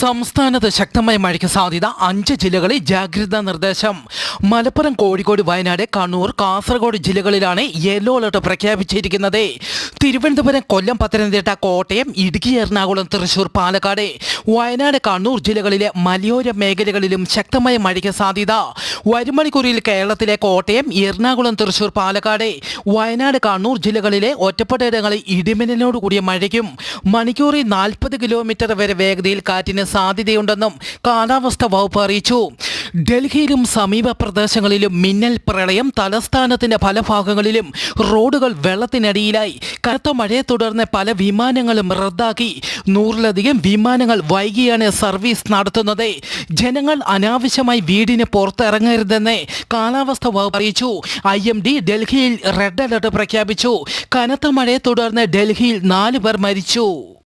സംസ്ഥാനത്ത് ശക്തമായ മഴയ്ക്ക് സാധ്യത. അഞ്ച് ജില്ലകളിൽ ജാഗ്രതാ നിർദ്ദേശം. മലപ്പുറം കോഴിക്കോട് വയനാട് കണ്ണൂർ കാസർഗോഡ് ജില്ലകളിലാണ് യെല്ലോ അലർട്ട് പ്രഖ്യാപിച്ചിരിക്കുന്നത്. തിരുവനന്തപുരം കൊല്ലം പത്തനംതിട്ട കോട്ടയം ഇടുക്കി എറണാകുളം തൃശൂർ പാലക്കാട് വയനാട് കണ്ണൂർ ജില്ലകളിലെ മലയോര മേഖലകളിലും ശക്തമായ മഴയ്ക്ക് സാധ്യത. വരും കേരളത്തിലെ കോട്ടയം എറണാകുളം തൃശൂർ പാലക്കാട് വയനാട് കണ്ണൂർ ജില്ലകളിലെ ഒറ്റപ്പെട്ട ഇടങ്ങളിൽ ഇടിമിന്നലോട് കൂടിയ മഴയ്ക്കും മണിക്കൂറിൽ നാൽപ്പത് കിലോമീറ്റർ വരെ വേഗതയിൽ കാറ്റിന് സാധ്യതയുണ്ടെന്നും കാലാവസ്ഥ വകുപ്പ് അറിയിച്ചു. ഡൽഹിയിലും സമീപ പ്രദേശങ്ങളിലും മിന്നൽ പ്രളയം തലസ്ഥാനത്തിന്റെ പല ഭാഗങ്ങളിലും റോഡുകൾ വെള്ളത്തിനടിയിലായി. കനത്ത മഴയെ തുടർന്ന് പല വിമാനങ്ങളും റദ്ദാക്കി. നൂറിലധികം വിമാനങ്ങൾ വൈകിയാണ് സർവീസ് നടത്തുന്നത്. ജനങ്ങൾ അനാവശ്യമായി വീടിന് പുറത്തിറങ്ങരുതെന്ന് കാലാവസ്ഥ വകുപ്പ് അറിയിച്ചു. ഐ എം ഡി ഡൽഹിയിൽ റെഡ് അലർട്ട് പ്രഖ്യാപിച്ചു. കനത്ത മഴയെ തുടർന്ന് ഡൽഹിയിൽ നാല് പേർ മരിച്ചു.